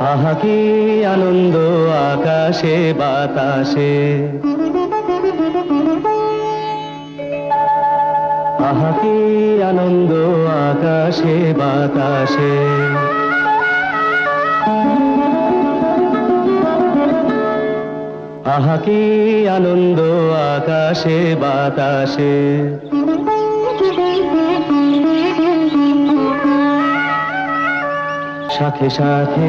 আহা কি আনন্দ আকাশে, বাতাসে। আহা কি আনন্দ আকাশে, বাতাসে। আহা কি আনন্দ আকাশে, বাতাসে। সাথে সাথে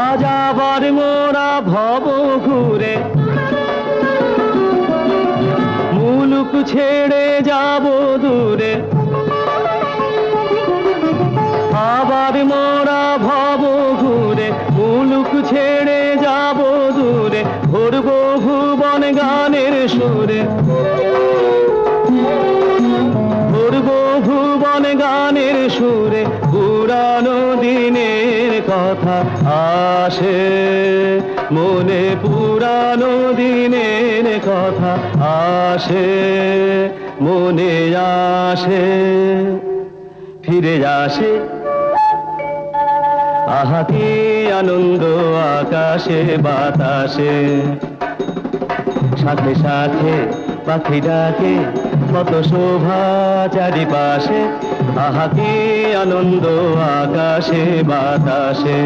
আজ মোরা ভব ঘুরে। মুলুক ছেড়ে যাব দূরে। আবার মোরা ভব ঘুরে, মুলুক ছেড়ে যাব দূরে। ভরব ভুবন গানের সুরে। ভরব ভুবন গানের সুরে, পুরানো দিনের কথা আসে, মনে পুরানো দিনের কথা আসে, মনে আসে, ফিরে আসে। আহা, কি আনন্দ আকাশে, বাতাসে। সাথে সাথে পাখি ডাকে কত শোভা চারিপাশে আহা আনন্দ আকাশে বাতাসে।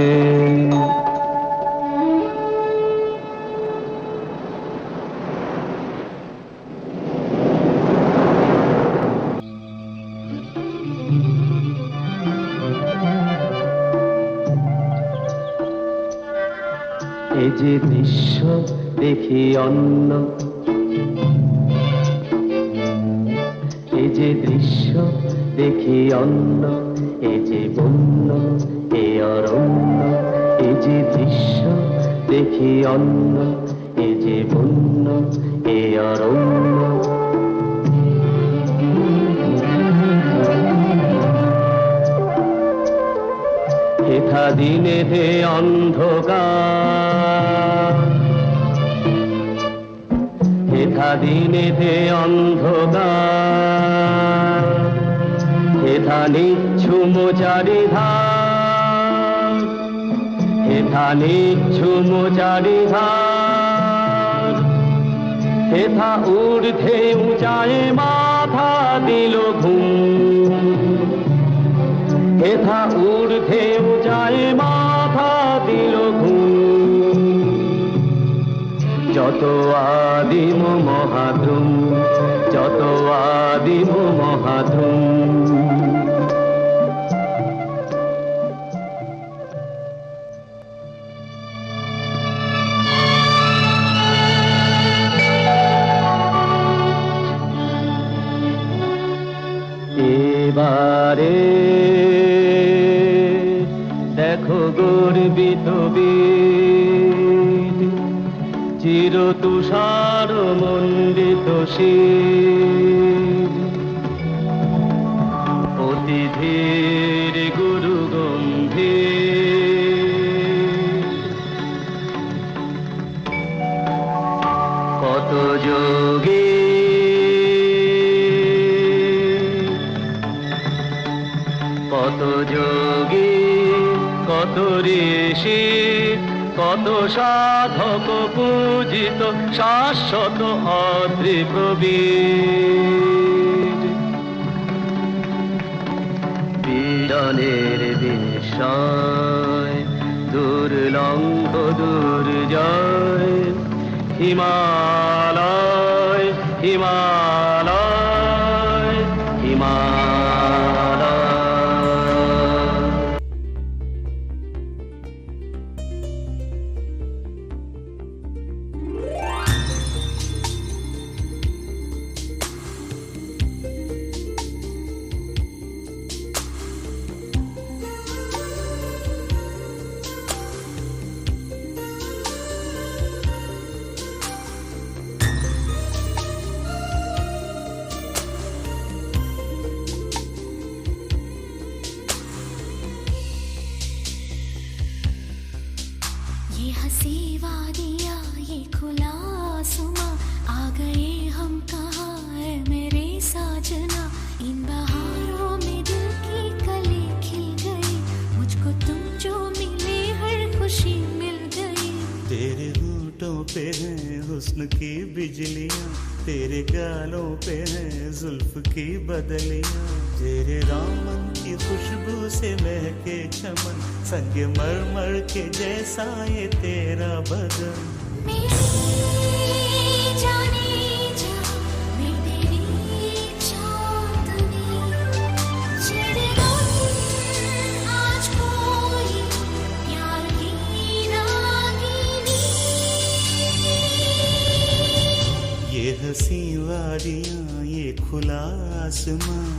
এ যে দৃশ্য দেখি অন্য অন্য এ যে বন্য এ অরণ্য হেথা দিনেতে অন্ধকার। হেথা দিনেতে অন্ধকার। হেথা নিচ্ছুম চারিধার। হেথা নিচ্ছুম চারিধার। হেথা ঊর্ধ্বে উঁচায় মাথা দিল ঘুম। হেথা ঊর্ধ্বে উঁচায় মাথা দিল ঘুম। যত আদিম মহাদ্রুম, যত আদিম চির তুষার মণ্ডিত অতিথির গুরু গম্ভীর। কত যোগী। কত যোগী কত ঋষি। কত সাধক পূজিত শাশ্বত অদ্রি প্রবীর প্রাণের বিস্ময় দুর্লঙ্ঘ দুর্জয়। হিমালয় হিমালয় হিমালয়। तेरे होठों पे है हुस्न की बिजलियाँ, तेरे गालों पे है जुल्फ की बदलियाँ। तेरे रामन की खुशबू से महके चमन, संग मर मर के जैसा ये तेरा बदन। 什么？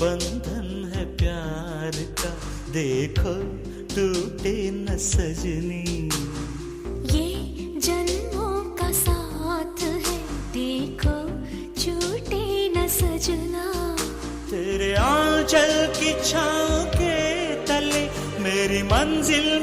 बंधन है प्यार का। देखो टूटे न सजनी। ये जन्मों का साथ है। देखो छूटे न सजना। तेरे आंचल की छाँव के तले मेरी मंजिल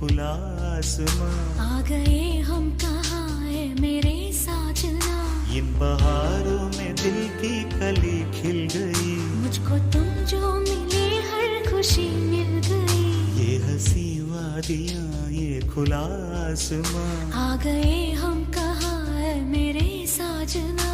खुला आसमां। आ गए हम कहाँ है मेरे साजना इन बहारों में दिल की कली खिल गई। मुझको तुम जो मिले हर खुशी मिल गई। ये हँसी वादियाँ ये खुला आसमां। आ गए हम कहाँ है मेरे साजना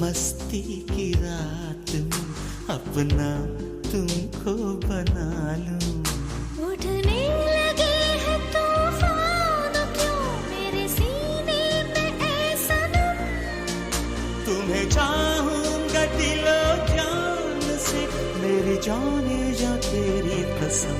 मस्ती की रात में अपना तुमको बना लूँ। उठने लगे हैं तूफ़ान क्यों? मेरे सीने में ऐसा तुम्हें चाहूँगा दिलो जान से मेरी जाने जा तेरी कसम।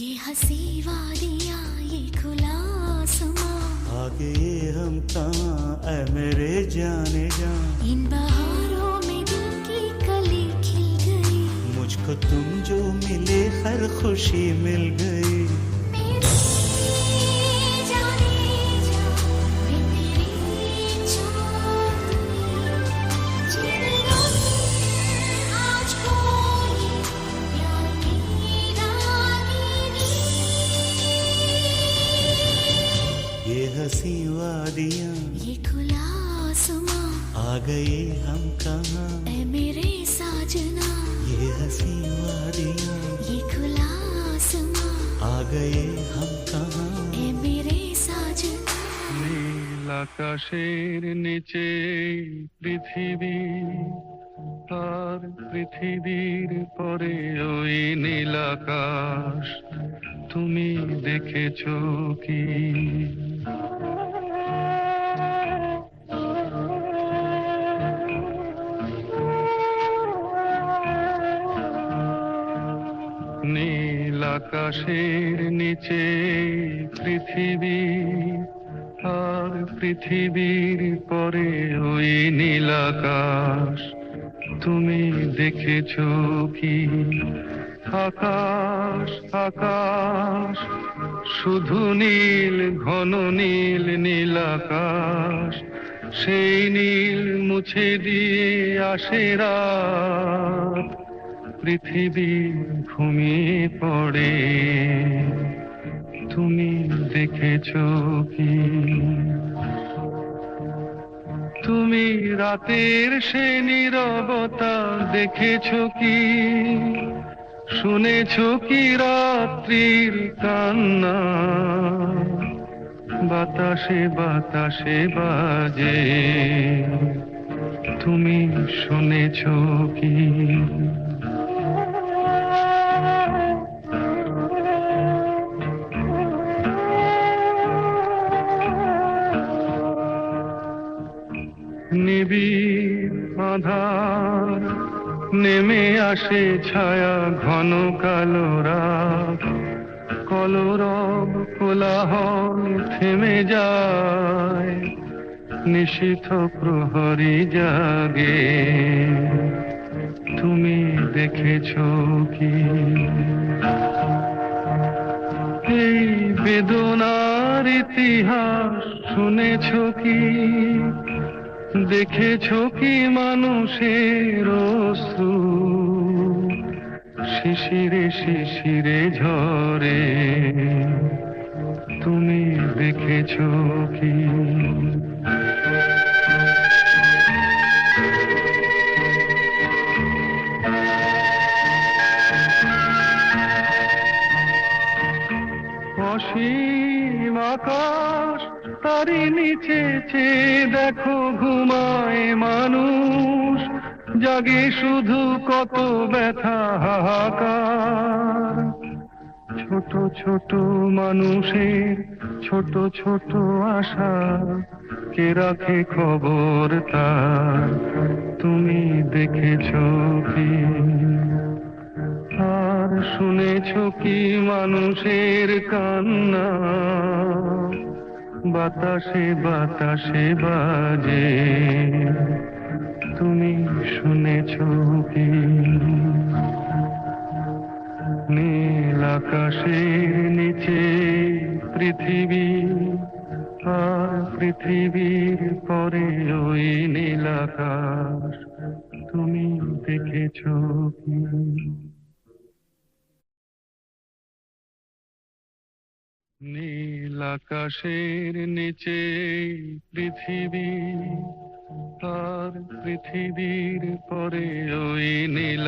ये हँसी वादियाँ ये खुला आसमां। आगे हम कहाँ ऐ मेरे जाने जा इन बहारों में दिल की कली खिल गई। मुझको तुम जो मिले हर खुशी मिल गई। गए हम कहाँ? मेरे साजना। ये हसी वादियाँ। ये खुला आसमां आ गए हम कहाँ? मेरे साजना। নীল আকাশের নিচে পৃথিবী তার পৃথিবীর পরে ওই নীল তুমি দেখেছ কি আকাশের নিচে পৃথিবী, আর পৃথিবীর পরে ওই নীল আকাশ। তুমি দেখেছ কি? আকাশ আকাশ, শুধু নীল, ঘন নীল নীল আকাশ। সেই নীল মুছে দিয়ে আসে পৃথিবী ঘুমিয়ে পড়ে। তুমি দেখেছ কি? তুমি রাতের সে নীরবতা দেখেছ কি? শুনেছ কি রাত্রির কান্না? বাতাসে বাতাসে বাজে। তুমি শুনেছ কি? আসে ছায়া ঘন কালো রাত। কলরব কোলাহল থেমে যায়, নিশীথ প্রহরী জাগে। তুমি দেখেছ কি? এই বেদনার ইতিহাস শুনেছ কি? দেখেছ কি মানুষের অশ্রু? শিশিরে শিশিরে ঝরে। তুমি দেখেছ কি? অসীম আকাশ তারি নিচে দেখো ঘুমায় মানুষ। জাগে শুধু কত ব্যথা, হাহাকার। ছোট ছোট মানুষের ছোট ছোট আশা, কে রাখে খবর তার? তুমি দেখেছ কি? আর শুনেছ কি মানুষের কান্না? বাতাসে বাতাসে বাজে। তুমি শুনেছো কি? নীল আকাশের নিচে পৃথিবী, আর পৃথিবীর পরে ওই নীল আকাশ তুমি দেখেছ কি? নীল আকাশের নিচে পৃথিবী আর পৃথিবীর পরে ওই নীল